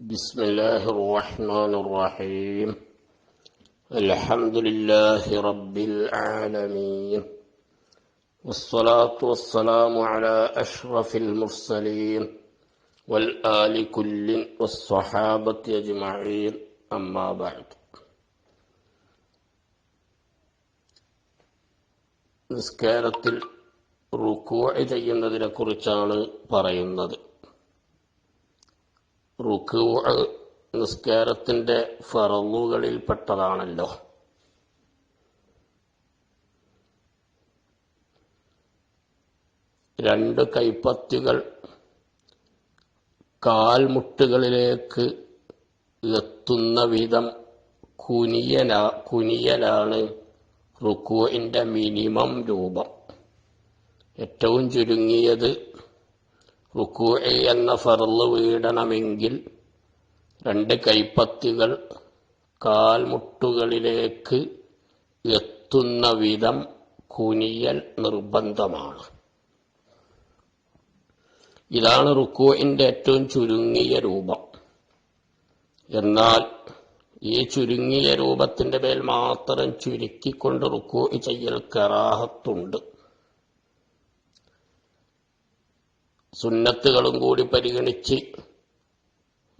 بسم الله الرحمن الرحيم الحمد لله رب العالمين والصلاة والسلام على أشرف المرسلين والآل كل والصحابة أجمعين أما بعد നിസ്കാരത്തിൽ റുക്കോഴ് ചെയ്യുന്നതിനെ കുറിച്ചാണ് പറയുന്നത് റുക്കൂ നിസ്കാരത്തിന്റെ ഫറലുകളിൽപ്പെട്ടതാണല്ലോ. രണ്ട് കൈപ്പത്തികൾ കാൽമുട്ടുകളിലേക്ക് എത്തുന്ന വിധം കുനിയനാ കുനിയലാണ് റുക്കുവിന്റെ മിനിമം രൂപം. ഏറ്റവും ചുരുങ്ങിയത് റുക്കൂ എന്ന ഫറൽ വീടണമെങ്കിൽ രണ്ട് കൈപ്പത്തികൾ കാൽമുട്ടുകളിലേക്ക് എത്തുന്ന വിധം കുനിയൽ നിർബന്ധമാണ്. ഇതാണ് റുക്കുവിന്റെ ഏറ്റവും ചുരുങ്ങിയ രൂപം. എന്നാൽ ഈ ചുരുങ്ങിയ രൂപത്തിന്റെ മേൽ മാത്രം ചുരുക്കിക്കൊണ്ട് റുക്കു ചെയ്യൽ കറാഹത്തുണ്ട്. സുന്നത്തുകളും കൂടി പരിഗണിച്ച്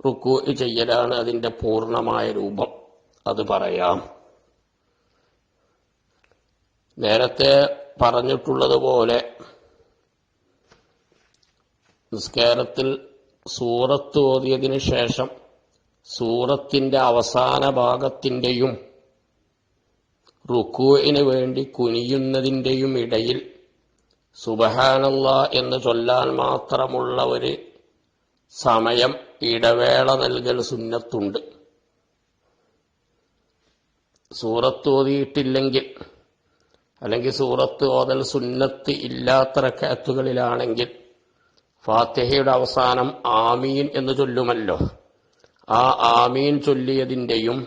റുക്കു ചെയ്യലാണ് അതിന്റെ പൂർണമായ രൂപം. അത് പറയാം. നേരത്തെ പറഞ്ഞിട്ടുള്ളതുപോലെ നിസ്കാരത്തിൽ സൂറത്ത് ഓതിയതിനു ശേഷം സൂറത്തിന്റെ അവസാന ഭാഗത്തിന്റെയും റുക്കുവിന് വേണ്ടി കുനിയുന്നതിന്റെയും ഇടയിൽ സുബഹാനല്ല എന്ന് ചൊല്ലാൻ മാത്രമുള്ള ഒരു സമയം ഇടവേള നൽകൽ സുന്നത്തുണ്ട്. സൂറത്ത് ഓതിയിട്ടില്ലെങ്കിൽ അല്ലെങ്കിൽ സൂറത്ത് ഓതൽ സുന്നത്ത് ഇല്ലാത്ത റക്കാത്തുകളിലാണെങ്കിൽ ഫാത്തിഹയുടെ അവസാനം ആമീൻ എന്ന് ചൊല്ലുമല്ലോ. ആ ആമീൻ ചൊല്ലിയതിന്റെയും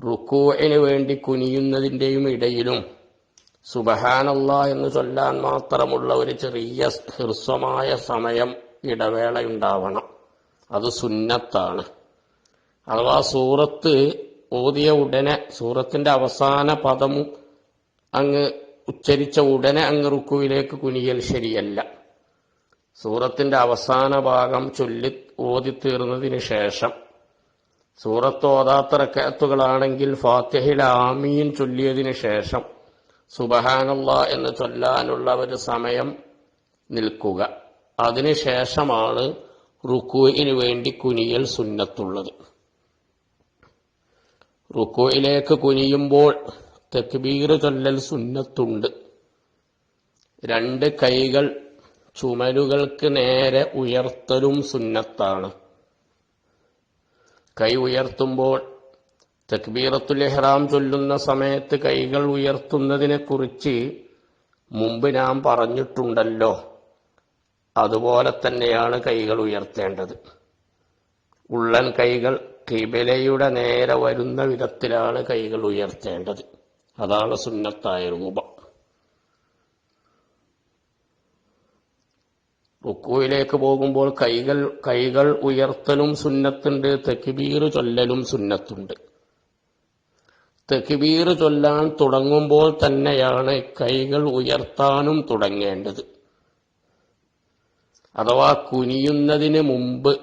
റുക്കുവിന് വേണ്ടി കുനിയുന്നതിന്റെയും ഇടയിലും സുബഹാനല്ല എന്ന് ചൊല്ലാൻ മാത്രമുള്ള ഒരു ചെറിയ ഹൃസ്വമായ സമയം ഇടവേളയുണ്ടാവണം. അത് സുന്നത്താണ്. അഥവാ സൂറത്ത് ഓതിയ ഉടനെ സൂറത്തിന്റെ അവസാന പദം അങ്ങ് ഉച്ചരിച്ച ഉടനെ അങ്ങ് റുക്കുവിലേക്ക് കുനിയൽ ശരിയല്ല. സൂറത്തിന്റെ അവസാന ഭാഗം ചൊല്ലി ഓതി തീർന്നതിന് ശേഷം സൂറത്ത് ഓതാത്ത റക്കാത്തുകളാണെങ്കിൽ ഫാത്തിഹിൽ ആമീൻ ചൊല്ലിയതിനു ശേഷം സുബഹാനല്ല എന്ന് ചൊല്ലാനുള്ള ഒരു സമയം നിൽക്കുക. അതിനുശേഷമാണ് റുക്കുവിന് വേണ്ടി കുനിയൽ സുന്നത്തുള്ളത്. റുക്കുയിലേക്ക് കുനിയുമ്പോൾ തെക്ബീർ ചൊല്ലൽ സുന്നത്തുണ്ട്. രണ്ട് കൈകൾ ചുമലുകൾക്ക് നേരെ ഉയർത്തലും സുന്നത്താണ്. കൈ ഉയർത്തുമ്പോൾ തക്ബീറത്തുൽ ഇഹ്റാം ചൊല്ലുന്ന സമയത്ത് കൈകൾ ഉയർത്തുന്നതിനെ കുറിച്ച് മുമ്പ് നാം പറഞ്ഞിട്ടുണ്ടല്ലോ. അതുപോലെ തന്നെയാണ് കൈകൾ ഉയർത്തേണ്ടത്. ഉള്ളൻ കൈകൾ കിബിലയുടെ നേരെ വരുന്ന വിധത്തിലാണ് കൈകൾ ഉയർത്തേണ്ടത്. അതാണ് സുന്നത്തായ രൂപം റുക്കുവിലേക്ക് പോകുമ്പോൾ കൈകൾ കൈകൾ ഉയർത്തലും സുന്നത്തുണ്ട് തെക്കിബീർ ചൊല്ലലും സുന്നത്തുണ്ട്. തെക്കിബീർ ചൊല്ലാൻ തുടങ്ങുമ്പോൾ തന്നെയാണ് കൈകൾ ഉയർത്താനും തുടങ്ങേണ്ടത്. അഥവാ കുനിയുന്നതിന് മുമ്പ്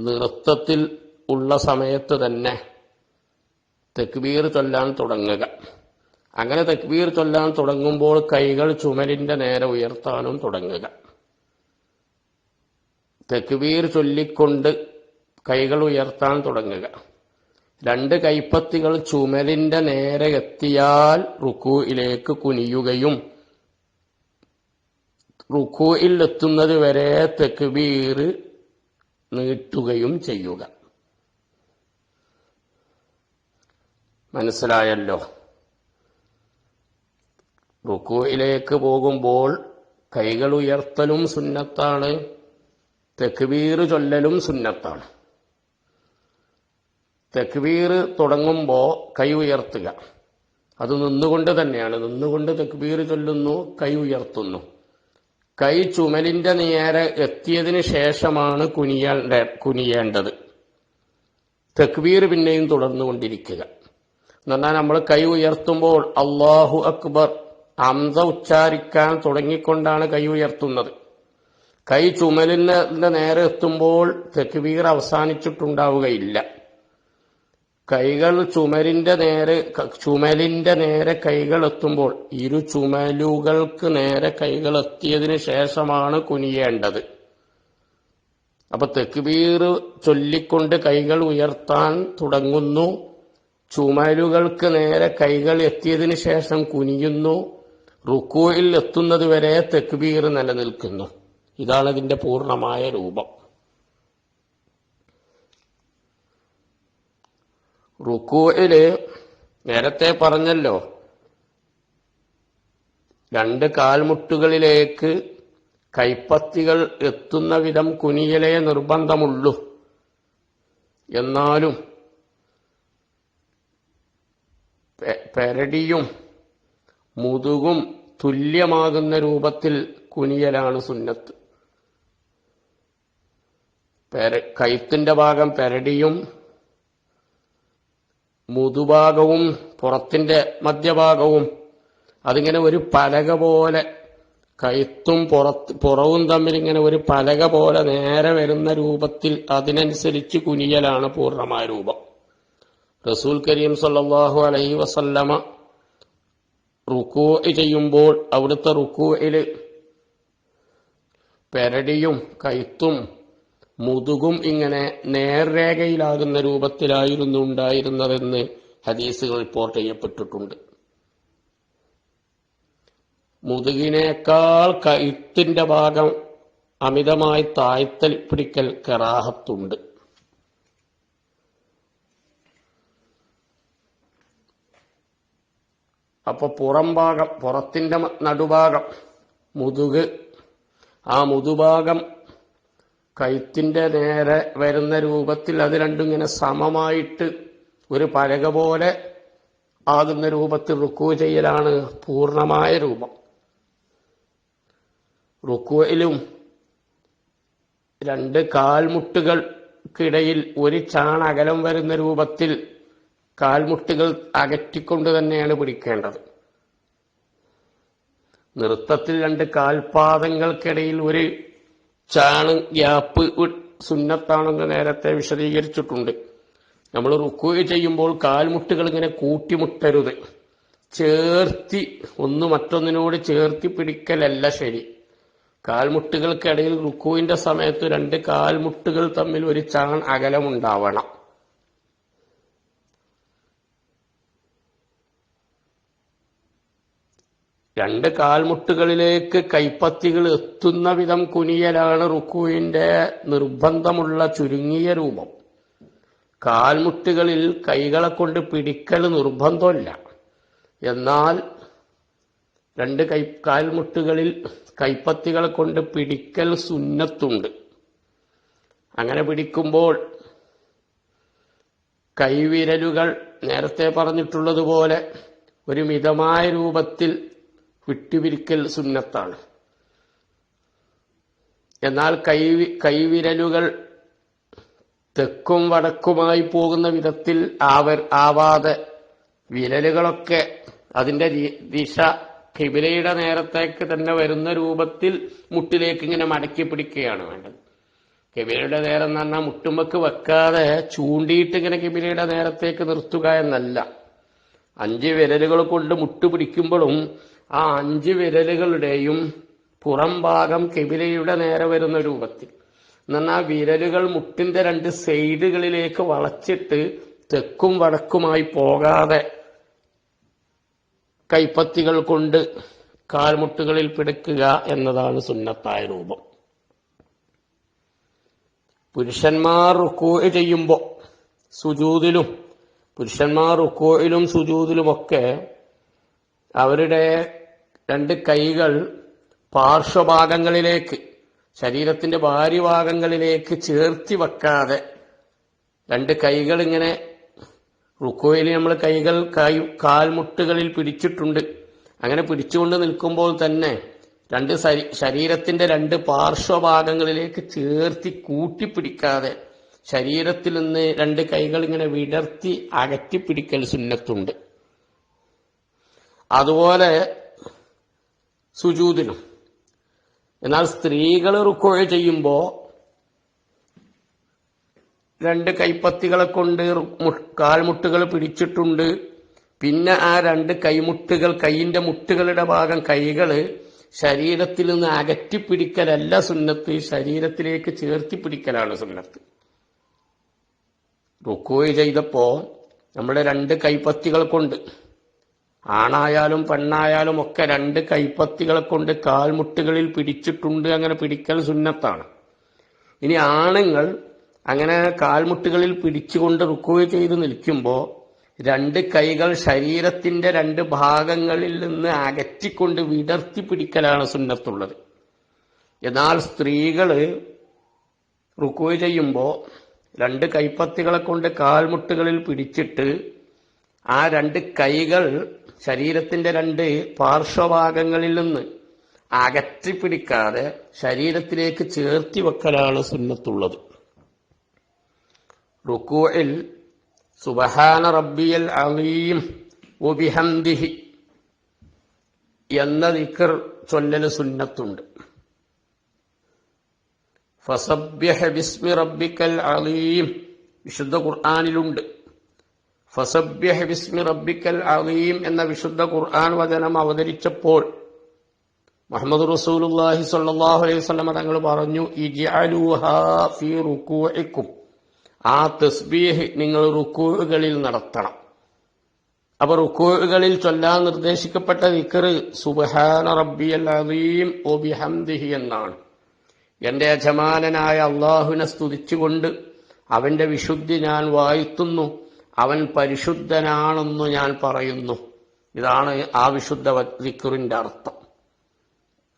നൃത്തത്തിൽ ഉള്ള സമയത്ത് തന്നെ തെക്ബീർ ചൊല്ലാൻ തുടങ്ങുക. അങ്ങനെ തക്ബീർ ചൊല്ലാൻ തുടങ്ങുമ്പോൾ കൈകൾ ചുമലിന്റെ നേരെ ഉയർത്താനും തുടങ്ങുക. തക്ബീർ ചൊല്ലിക്കൊണ്ട് കൈകൾ ഉയർത്താൻ തുടങ്ങുക. രണ്ട് കൈപ്പത്തികൾ ചുമലിന്റെ നേരെ എത്തിയാൽ റുക്കുയിലേക്ക് കുനിയുകയും റുക്കുയിൽ എത്തുന്നത് വരെ തെക്കുബീർ നീട്ടുകയും ചെയ്യുക. മനസ്സിലായല്ലോ? റുക്കുയിലേക്ക് പോകുമ്പോൾ കൈകൾ ഉയർത്തലും സുന്നത്താണ് തെക്കുബീർ ചൊല്ലലും സുന്നത്താണ്. തെക്ബീർ തുടങ്ങുമ്പോൾ കൈ ഉയർത്തുക. അത് നിന്നുകൊണ്ട് തന്നെയാണ്. നിന്നുകൊണ്ട് തെക്ബീർ ചൊല്ലുന്നു കൈ ഉയർത്തുന്നു. കൈ ചുമലിന്റെ നേരെ എത്തിയതിന് ശേഷമാണ് കുനിയേണ്ട കുനിയേണ്ടത്. തക്ബീർ പിന്നെയും തുടർന്നുകൊണ്ടിരിക്കുക. എന്ന് പറഞ്ഞാൽ നമ്മൾ കൈ ഉയർത്തുമ്പോൾ അള്ളാഹു അക്ബർ അംസ ഉച്ചാരിക്കാൻ തുടങ്ങിക്കൊണ്ടാണ് കൈ ഉയർത്തുന്നത്. കൈ ചുമലിന്റെ നേരെ എത്തുമ്പോൾ തെക്കുബീർ അവസാനിച്ചിട്ടുണ്ടാവുകയില്ല. കൈകൾ ചുമരിന്റെ നേരെ ചുമലിന്റെ നേരെ കൈകൾ എത്തുമ്പോൾ ഇരു ചുമലുകൾക്ക് നേരെ കൈകൾ എത്തിയതിനു ശേഷമാണ് കുനിയേണ്ടത്. അപ്പൊ തെക്കുബീർ ചൊല്ലിക്കൊണ്ട് കൈകൾ ഉയർത്താൻ തുടങ്ങുന്നു. ചുമലുകൾക്ക് നേരെ കൈകൾ എത്തിയതിനു ശേഷം കുനിയുന്നു. റുക്കോയിൽ എത്തുന്നത് വരെ തെക്കുബീർ നിലനിൽക്കുന്നു. ഇതാണ് ഇതിന്റെ പൂർണമായ രൂപം. റുക്കുയിൽ നേരത്തെ പറഞ്ഞല്ലോ. രണ്ട് കാൽമുട്ടുകളിലേക്ക് കൈപ്പത്തികൾ എത്തുന്ന വിധം കുനിയലേ നിർബന്ധമുള്ളൂ. എന്നാലും പെരടിയും മുതുകും തുല്യമാകുന്ന രൂപത്തിൽ കുനിയലാണ് സുന്നത്ത്. കൈത്തിന്റെ ഭാഗം പെരടിയും മുതുഭാഗവും പുറത്തിന്റെ മധ്യഭാഗവും. അതിങ്ങനെ ഒരു പലക പോലെ കഴുത്തും പുറത്ത് പുറവും തമ്മിൽ ഇങ്ങനെ ഒരു പലക പോലെ നേരെ വരുന്ന രൂപത്തിൽ അതിനനുസരിച്ച് കുനിയലാണ് പൂർണമായ രൂപം. റസൂൽ കരീം സല്ലാഹു അലൈഹി വസല്ലമ റുക്കൂ ചെയ്യുമ്പോൾ അവിടുത്തെ റുക്കൂയിൽ പെരടിയും കൈത്തും മുതുകും ഇങ്ങനെ നേർരേഖയിലാകുന്ന രൂപത്തിലായിരുന്നു ഉണ്ടായിരുന്നതെന്ന് ഹദീസുകൾ റിപ്പോർട്ട് ചെയ്യപ്പെട്ടിട്ടുണ്ട്. മുതുകിനേക്കാൾ കഴുത്തിന്റെ ഭാഗം അമിതമായി താഴ്ത്തൽ പിടിക്കൽ കറാഹത്തുണ്ട്. അപ്പൊ പുറം ഭാഗം പുറത്തിന്റെ നടുഭാഗം മുതുക് ആ മുതുഭാഗം കഴുത്തിന്റെ നേരെ വരുന്ന രൂപത്തിൽ അത് രണ്ടും ഇങ്ങനെ സമമായിട്ട് ഒരു പലക പോലെ ആകുന്ന രൂപത്തിൽ റുക്കു ചെയ്യലാണ് പൂർണമായ രൂപം. റുക്കുവയിലും രണ്ട് കാൽമുട്ടുകൾക്കിടയിൽ ഒരു ചാൺ അകലം വരുന്ന രൂപത്തിൽ കാൽമുട്ടുകൾ അകറ്റിക്കൊണ്ട് തന്നെയാണ് പിടിക്കേണ്ടത്. നൃത്തത്തിൽ രണ്ട് കാൽപാദങ്ങൾക്കിടയിൽ ഒരു ചാണ് ഗ്യാപ്പ് സുന്നത്താണെന്ന് നേരത്തെ വിശദീകരിച്ചിട്ടുണ്ട്. നമ്മൾ റുക്കു ചെയ്യുമ്പോൾ കാൽമുട്ടുകൾ ഇങ്ങനെ കൂട്ടിമുട്ടരുത്. ചേർത്തി ഒന്ന് മറ്റൊന്നിനോട് ചേർത്തി പിടിക്കലല്ല ശരി. കാൽമുട്ടുകൾക്കിടയിൽ റുക്കുവിന്റെ സമയത്ത് രണ്ട് കാൽമുട്ടുകൾ തമ്മിൽ ഒരു ചാൺ അകലമുണ്ടാവണം. രണ്ട് കാൽമുട്ടുകളിലേക്ക് കൈപ്പത്തികൾ എത്തുന്ന വിധം കുനിയലാണ് റുക്കുവിന്റെ നിർബന്ധമുള്ള ചുരുങ്ങിയ രൂപം. കാൽമുട്ടുകളിൽ കൈകളെ കൊണ്ട് പിടിക്കൽ നിർബന്ധമല്ല. എന്നാൽ രണ്ട് കൈ കാൽമുട്ടുകളിൽ കൈപ്പത്തികളെ കൊണ്ട് പിടിക്കൽ സുന്നത്തുണ്ട്. അങ്ങനെ പിടിക്കുമ്പോൾ കൈവിരലുകൾ നേരത്തെ പറഞ്ഞിട്ടുള്ളതുപോലെ ഒരു മിതമായ രൂപത്തിൽ വിട്ടുപിരിക്കൽ സുന്നത്താണ്. എന്നാൽ കൈ കൈവിരലുകൾ തെക്കും വടക്കുമായി പോകുന്ന വിധത്തിൽ ആവർ ആവാതെ വിരലുകളൊക്കെ അതിന്റെ ദിശ കിബിലയുടെ നേരത്തേക്ക് തന്നെ വരുന്ന രൂപത്തിൽ മുട്ടിലേക്ക് ഇങ്ങനെ മടക്കി പിടിക്കുകയാണ് വേണ്ടത്. കിബിലയുടെ നേരം എന്ന് പറഞ്ഞാൽ മുട്ടുമ്പക്ക് വെക്കാതെ ചൂണ്ടിയിട്ട് ഇങ്ങനെ കിബിലയുടെ നേരത്തേക്ക് നിർത്തുക എന്നല്ല. അഞ്ച് വിരലുകൾ കൊണ്ട് മുട്ട് പിടിക്കുമ്പോഴും ആ അഞ്ച് വിരലുകളുടെയും പുറം ഭാഗം കെബിലയുടെ നേരെ വരുന്ന രൂപത്തിൽ. എന്നാൽ വിരലുകൾ മുട്ടിന്റെ രണ്ട് സൈഡുകളിലേക്ക് വളച്ചിട്ട് തെക്കും വടക്കുമായി പോകാതെ കൈപ്പത്തികൾ കൊണ്ട് കാൽമുട്ടുകളിൽ പിടിക്കുക എന്നതാണ് സുന്നത്തായ രൂപം. പുരുഷന്മാർ റുക്കോ ചെയ്യുമ്പോൾ സുജൂതിലും പുരുഷന്മാർ റുക്കോയിലും സുജൂതിലുമൊക്കെ അവരുടെ രണ്ട് കൈകൾ പാർശ്വഭാഗങ്ങളിലേക്ക് ശരീരത്തിന്റെ ഭാര്യഭാഗങ്ങളിലേക്ക് ചേർത്തി വെക്കാതെ രണ്ട് കൈകൾ ഇങ്ങനെ റുക്കോയിൽ നമ്മൾ കൈകൾ കാൽമുട്ടുകളിൽ പിടിച്ചിട്ടുണ്ട്. അങ്ങനെ പിടിച്ചുകൊണ്ട് നിൽക്കുമ്പോൾ തന്നെ രണ്ട് ശരീരത്തിന്റെ രണ്ട് പാർശ്വഭാഗങ്ങളിലേക്ക് ചേർത്തി കൂട്ടിപ്പിടിക്കാതെ ശരീരത്തിൽ നിന്ന് രണ്ട് കൈകൾ ഇങ്ങനെ വിടർത്തി അകറ്റിപ്പിടിക്കൽ സുന്നത്തുണ്ട്. അതുപോലെ സുജൂതിനും. എന്നാൽ സ്ത്രീകൾ റുക്കോഴ ചെയ്യുമ്പോൾ രണ്ട് കൈപ്പത്തികളെ കൊണ്ട് കാൽമുട്ടുകൾ പിടിച്ചിട്ടുണ്ട്. പിന്നെ ആ രണ്ട് കൈമുട്ടുകൾ കൈയിന്റെ മുട്ടുകളുടെ ഭാഗം കൈകൾ ശരീരത്തിൽ നിന്ന് അകറ്റി പിടിക്കലല്ല സുന്നത്ത് ശരീരത്തിലേക്ക് ചേർത്തി പിടിക്കലാണ് സുന്നത്ത്. റുക്കോയ് ചെയ്തപ്പോ നമ്മുടെ രണ്ട് കൈപ്പത്തികൾ കൊണ്ട് ആണായാലും പെണ്ണായാലും ഒക്കെ രണ്ട് കൈപ്പത്തികളെ കൊണ്ട് കാൽമുട്ടുകളിൽ പിടിച്ചിട്ടുണ്ട്. അങ്ങനെ പിടിക്കൽ സുന്നത്താണ്. ഇനി ആണുങ്ങൾ അങ്ങനെ കാൽമുട്ടുകളിൽ പിടിച്ചുകൊണ്ട് റുക്കുക ചെയ്ത് നിൽക്കുമ്പോൾ രണ്ട് കൈകൾ ശരീരത്തിന്റെ രണ്ട് ഭാഗങ്ങളിൽ നിന്ന് അകറ്റിക്കൊണ്ട് വിടർത്തി പിടിക്കലാണ് സുന്നത്തുള്ളത്. എന്നാൽ സ്ത്രീകൾ റുക്കുക ചെയ്യുമ്പോൾ രണ്ട് കൈപ്പത്തികളെ കൊണ്ട് കാൽമുട്ടുകളിൽ പിടിച്ചിട്ട് ആ രണ്ട് കൈകൾ ശരീരത്തിന്റെ രണ്ട് പാർശ്വഭാഗങ്ങളിൽ നിന്ന് അകറ്റി പിടിക്കാതെ ശരീരത്തിലേക്ക് ചേർത്തി വെക്കലാണ് സുന്നത്തുള്ളത്. റുക്കൂയിൽ സുബഹാന റബ്ബിയൽ അലീം ഒബിഹംദിഹി എന്ന ദിക്കർ ചൊല്ലല് സുന്നത്തുണ്ട്. ഫസബ്യഹ ബിസ്മി റബ്ബിക്കൽ അലീം വിശുദ്ധ ഖുർആാനിലുണ്ട്. ഫസബ്യഹ ബിസ്മി റബ്ബിക്കൽ എന്ന വിശുദ്ധ ഖുർആൻ വചനം അവതരിച്ചപ്പോൾ മുഹമ്മദ് റസൂലുല്ലാഹി സ്വല്ലല്ലാഹു അലൈഹി വസല്ലം തങ്ങൾ പറഞ്ഞു ഫീ റുകൂഇക്കും ആ തസ്ബീഹ് നിങ്ങൾ റുക്കൂകളിൽ നടത്തണം. അപ്പൊ റുക്കൂകളിൽ ചൊല്ലാൻ നിർദ്ദേശിക്കപ്പെട്ട നിക്കർ സുബഹാന റബ്ബിയൽ അലീം ഒ ബിഹംദിഹി എന്നാണ്. എന്റെ യജമാനനായ അള്ളാഹുവിനെ സ്തുതിച്ചുകൊണ്ട് അവന്റെ വിശുദ്ധി ഞാൻ വാഴ്ത്തുന്നു. അവൻ പരിശുദ്ധനാണെന്ന് ഞാൻ പറയുന്നു. ഇതാണ് ആ വിശുദ്ധ ദിക്കറിന്റെ അർത്ഥം.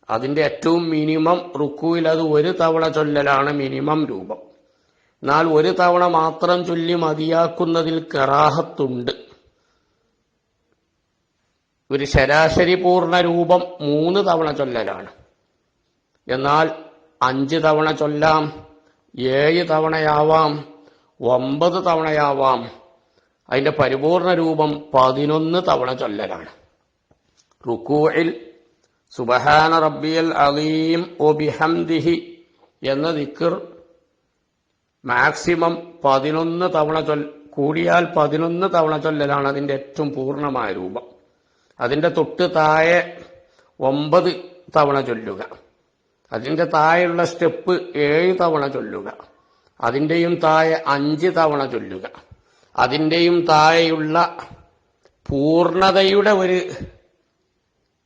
അതിന്റെ ഏറ്റവും മിനിമം റുക്കുവിൽ അത് ഒരു തവണ ചൊല്ലലാണ് മിനിമം രൂപം. എന്നാൽ ഒരു തവണ മാത്രം ചൊല്ലി മതിയാക്കുന്നതിൽ കറാഹത്തുണ്ട്. ഒരു ശരാശരി പൂർണ രൂപം മൂന്ന് തവണ ചൊല്ലലാണ്. എന്നാൽ അഞ്ച് തവണ ചൊല്ലാം ഏഴ് തവണയാവാം ഒമ്പത് തവണയാവാം അതിന്റെ പരിപൂർണ രൂപം പതിനൊന്ന് തവണ ചൊല്ലലാണ്. റുക്കൂയിൽ സുബഹാന റബ്ബിയൽ അലീം ഒ ബിഹംദിഹി എന്ന ദിക്കർ മാക്സിമം പതിനൊന്ന് തവണ ചൊൽ കൂടിയാൽ പതിനൊന്ന് തവണ ചൊല്ലലാണ് അതിന്റെ ഏറ്റവും പൂർണമായ രൂപം. അതിന്റെ തൊട്ട് താഴെ ഒമ്പത് തവണ ചൊല്ലുക. അതിന്റെ താഴെയുള്ള സ്റ്റെപ്പ് ഏഴ് തവണ ചൊല്ലുക. അതിന്റെയും താഴെ അഞ്ച് തവണ ചൊല്ലുക. അതിന്റെയും താഴെയുള്ള പൂർണതയുടെ ഒരു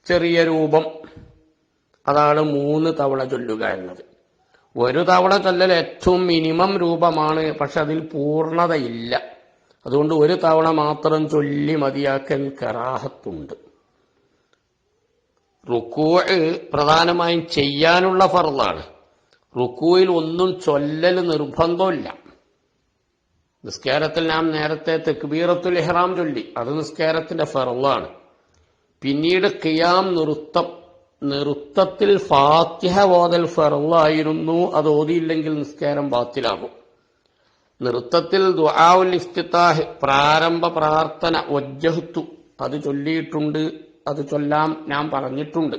ചെറിയ രൂപം അതാണ് മൂന്ന് തവണ ചൊല്ലുക എന്നത്. ഒരു തവണ ചൊല്ലൽ ഏറ്റവും മിനിമം രൂപമാണ് പക്ഷെ അതിൽ പൂർണതയില്ല. അതുകൊണ്ട് ഒരു തവണ മാത്രം ചൊല്ലി മതിയാക്കൽ കറാഹത്തുണ്ട്. റുക്കൂ പ്രധാനമായും ചെയ്യാനുള്ള ഫർദാണ്. റുക്കൂയിൽ ഒന്നും ചൊല്ലൽ നിർബന്ധമില്ല. നിസ്കാരത്തിൽ നാം നേരത്തെ തെക്ബീറത്തുൽ ഇഹ്റാം ചൊല്ലി. അത് നിസ്കാരത്തിന്റെ ഫറലാണ് പിന്നീട് കിയാം നൃത്തം നൃത്തത്തിൽ ഫാത്തിഹ ഓതൽ ഫറലായിരുന്നു അത് ഓതിയില്ലെങ്കിൽ നിസ്കാരം ബാത്തിലാകും. നൃത്തത്തിൽ ദുആഉൽ ഇഫ്തിതാഹ് പ്രാരംഭ പ്രാർത്ഥന വജ്ജഹത്തു. അത് ചൊല്ലിയിട്ടുണ്ട്. അത് ചൊല്ലാം ഞാൻ പറഞ്ഞിട്ടുണ്ട്.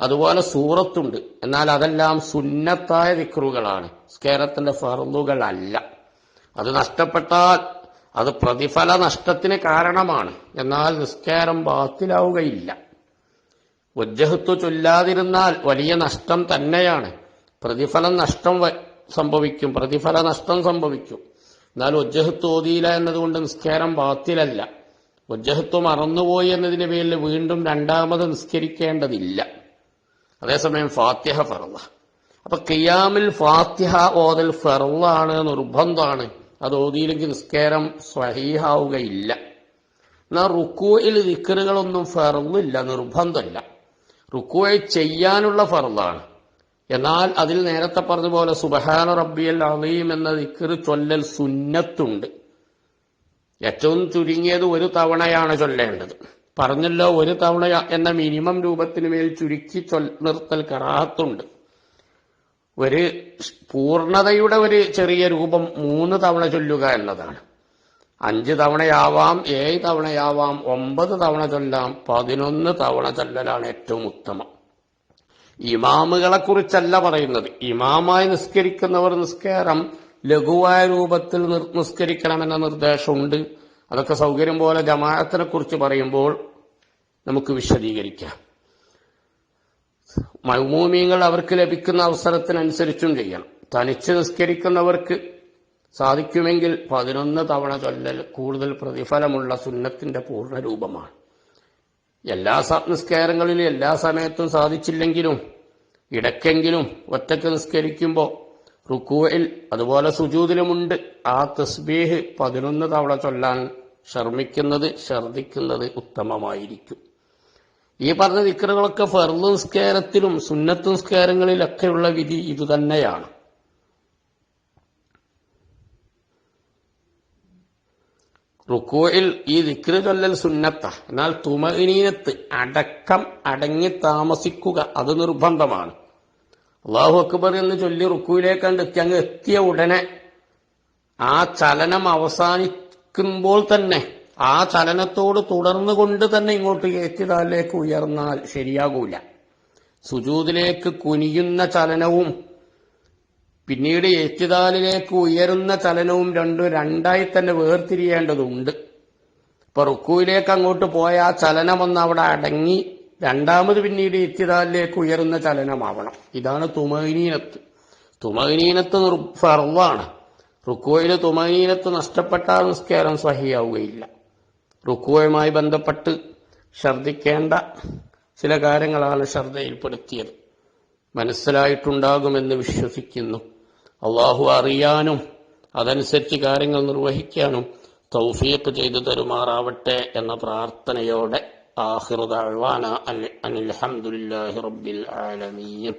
അതുപോലെ സൂറത്തുണ്ട്. എന്നാൽ അതെല്ലാം സുന്നത്തായ വിക്രുകളാണ് സ്കേരത്തിന്റെ ഫറുകളല്ല അത് നഷ്ടപ്പെട്ടാൽ അത് പ്രതിഫല നഷ്ടത്തിന് കാരണമാണ്. എന്നാൽ നിസ്കാരം ബാത്തിലാവുകയില്ല. ഉജ്ജഹത്തു ചൊല്ലാതിരുന്നാൽ വലിയ നഷ്ടം തന്നെയാണ്. പ്രതിഫലം നഷ്ടം സംഭവിക്കും. പ്രതിഫല നഷ്ടം സംഭവിക്കും. എന്നാൽ വജ്ജഹത്ത് ഓതിയില്ല എന്നതുകൊണ്ട് നിസ്കാരം ബാത്തിലല്ല. വജ്ജഹത്വ മറന്നുപോയി എന്നതിന്റെ പേരിൽ വീണ്ടും രണ്ടാമത് നിസ്കരിക്കേണ്ടതില്ല. അതേസമയം ഫാത്യഹ ഫറല അപ്പൊ കിയാമിൽ ഫാത്യഹ ഓതൽ ഫറലാണ് നിർബന്ധമാണ്. അത് ഓതിയില്ലെങ്കിൽ നിസ്കാരം സ്വഹീഹാവുകയില്ല. എന്നാൽ റുക്കുവയിൽ ദിക്കറുകളൊന്നും ഫറന്നില്ല നിർബന്ധമില്ല. റുക്കുവെ ചെയ്യാനുള്ള ഫറലാണ് എന്നാൽ അതിൽ നേരത്തെ പറഞ്ഞ പോലെ സുബഹാന റബ്ബിയൽ അലീം എന്ന ദിക്കർ ചൊല്ലൽ സുന്നത്തുണ്ട്. ഏറ്റവും ചുരുങ്ങിയത് ഒരു തവണയാണ് ചൊല്ലേണ്ടത്. പറഞ്ഞല്ലോ ഒരു തവണ എന്ന മിനിമം രൂപത്തിന് മേൽ ചുരുക്കി നിർത്തൽ കറാഹത്തുണ്ട് ഒരു പൂർണതയുടെ ഒരു ചെറിയ രൂപം മൂന്ന് തവണ ചൊല്ലുക എന്നതാണ്. അഞ്ച് തവണയാവാം ഏഴ് തവണയാവാം ഒമ്പത് തവണ ചൊല്ലാം പതിനൊന്ന് തവണ ചൊല്ലലാണ് ഏറ്റവും ഉത്തമം. ഇമാമുകളെ കുറിച്ചല്ല പറയുന്നത്. ഇമാമായി നിസ്കരിക്കുന്നവർ നിസ്കാരം ലഘുവായ രൂപത്തിൽ നിസ്കരിക്കണമെന്ന നിർദ്ദേശമുണ്ട്. അതൊക്കെ സൗകര്യം പോലെ ജമാഅത്തിനെ കുറിച്ച് പറയുമ്പോൾ നമുക്ക് വിശദീകരിക്കാം. മൗമൂമിയങ്ങൾ അവർക്ക് ലഭിക്കുന്ന അവസരത്തിനനുസരിച്ചും ചെയ്യണം. തനിച്ച് നിസ്കരിക്കുന്നവർക്ക് സാധിക്കുമെങ്കിൽ പതിനൊന്ന് തവണ ചൊല്ലൽ കൂടുതൽ പ്രതിഫലമുള്ള സുന്നത്തിന്റെ പൂർണ രൂപമാണ്. എല്ലാ നിസ്കാരങ്ങളിലും എല്ലാ സമയത്തും സാധിച്ചില്ലെങ്കിലും ഇടയ്ക്കെങ്കിലും ഒറ്റയ്ക്ക് നിസ്കരിക്കുമ്പോൾ റുക്കുവയിൽ അതുപോലെ സുജൂതിലുമുണ്ട്. ആ തസ്ബീഹ് പതിനൊന്ന് തവണ ചൊല്ലാൻ ശർമ്മിക്കുന്നത് ഛർദിക്കുന്നത് ഉത്തമമായിരിക്കും. ഈ പറഞ്ഞ ദിക്കറുകളൊക്കെ ഫർദ് നിസ്കാരത്തിലും സുന്നത്ത് നിസ്കാരങ്ങളിലൊക്കെയുള്ള വിധി ഇതുതന്നെയാണ് റുക്കോയിൽ ഈ ദിക്റ് ചൊല്ലൽ സുന്നത്ത. എന്നാൽ തുമനീനത്ത് അടക്കം അടങ്ങി താമസിക്കുക അത് നിർബന്ധമാണ്. അള്ളാഹു അക്ബർ എന്ന് ചൊല്ലി റുക്കുവിലേക്കാണ്ട് എത്തി അങ്ങ് എത്തിയ ഉടനെ ആ ചലനം അവസാനിക്കുമ്പോൾ തന്നെ ആ ചലനത്തോട് തുടർന്നുകൊണ്ട് തന്നെ ഇങ്ങോട്ട് ഏറ്റിതാലിലേക്ക് ഉയർന്നാൽ ശരിയാകൂല. സുജൂതിലേക്ക് കുനിയുന്ന ചലനവും പിന്നീട് ഏറ്റിതാലിലേക്ക് ഉയരുന്ന ചലനവും രണ്ടും രണ്ടായി തന്നെ വേർതിരിയേണ്ടതുണ്ട്. ഇപ്പൊ റുക്കുവിലേക്ക് അങ്ങോട്ട് പോയ ആ ചലനം ഒന്ന് അവിടെ അടങ്ങി രണ്ടാമത് പിന്നീട് ഏറ്റിതാലിലേക്ക് ഉയരുന്ന ചലനമാവണം. ഇതാണ് തുമൈനീനത്ത്. തുമൈനീനത്ത് ഫർവാണ്. റുക്കുവയിൽ തുമൈനീനത്ത് നഷ്ടപ്പെട്ടാൽ നിസ്കാരം സഹിയാവുകയില്ല. റുക്കുവയുമായി ബന്ധപ്പെട്ട് ഛർദിക്കേണ്ട ചില കാര്യങ്ങളാണ് ശ്രദ്ധയിൽപ്പെടുത്തിയത് മനസ്സിലായിട്ടുണ്ടാകുമെന്ന് വിശ്വസിക്കുന്നു. അള്ളാഹു അറിയാനും അതനുസരിച്ച് കാര്യങ്ങൾ നിർവഹിക്കാനും തൗഫീഖ് ചെയ്തു തരുമാറാവട്ടെ എന്ന പ്രാർത്ഥനയോടെ ആഹിറുദാഴ്വാന അനിൽ അൽഹംദുലില്ലാഹി റബ്ബിൽ ആലമീൻ.